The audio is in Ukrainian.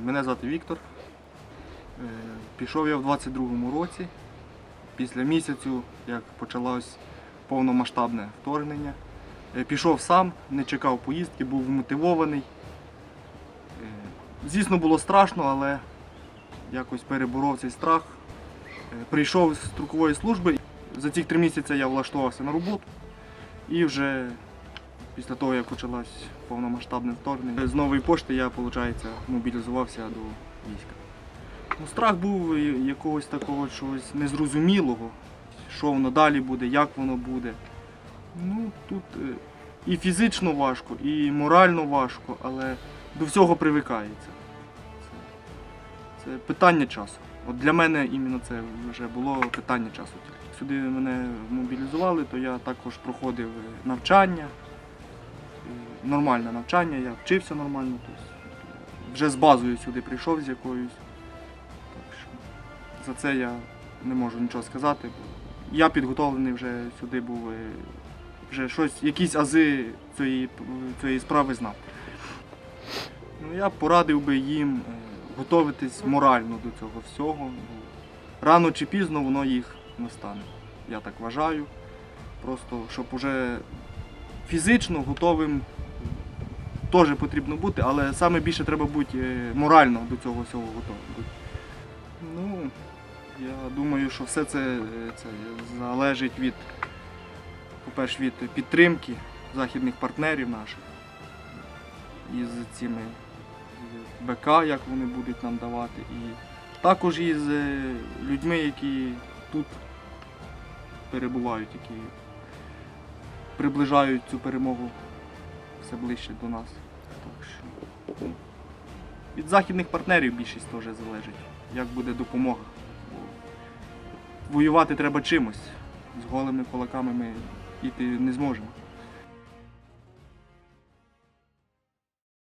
Мене звати Віктор. Е, Пішов я в 22-му році, після місяцю, як почалось повномасштабне вторгнення. Е, Пішов сам, не чекав поїздки, був мотивований. Е, Звісно, було страшно, але якось переборов цей страх. Прийшов з строкової служби. За ці три місяці я влаштувався на роботу і вже після того, як почалось повномасштабне вторгнення, з нової пошти я, виходить, мобілізувався до війська. Ну, страх був якогось такого чогось незрозумілого, що воно далі буде, як воно буде. Ну, тут е, і фізично важко, і морально важко, але до всього привикається. Це, це питання часу. От для мене іменно це вже було питання часу. тільки. Сюди мене мобілізували, то я також проходив е, навчання, нормальне навчання, я вчився нормально. Тобто, вже з базою сюди прийшов з якоюсь. Так що за це я не можу нічого сказати. Бо я підготовлений вже сюди був, е, вже щось, якісь ази цієї, цієї справи знав. Ну, я порадив би їм е, готуватись морально до цього всього. Рано чи пізно воно їх настане. Я так вважаю. Просто щоб уже фізично готовим теж потрібно бути, але саме більше треба бути е, морально до цього всього готовим. Ну, я думаю, що все це, е, це залежить від, по-перше, від підтримки західних партнерів наших із цими БК, як вони будуть нам давати, і також із е, людьми, які тут перебувають, які приближають цю перемогу все ближче до нас. Так що, ну, від західних партнерів більшість теж залежить, як буде допомога. Бо воювати треба чимось. З голими кулаками ми йти не зможемо.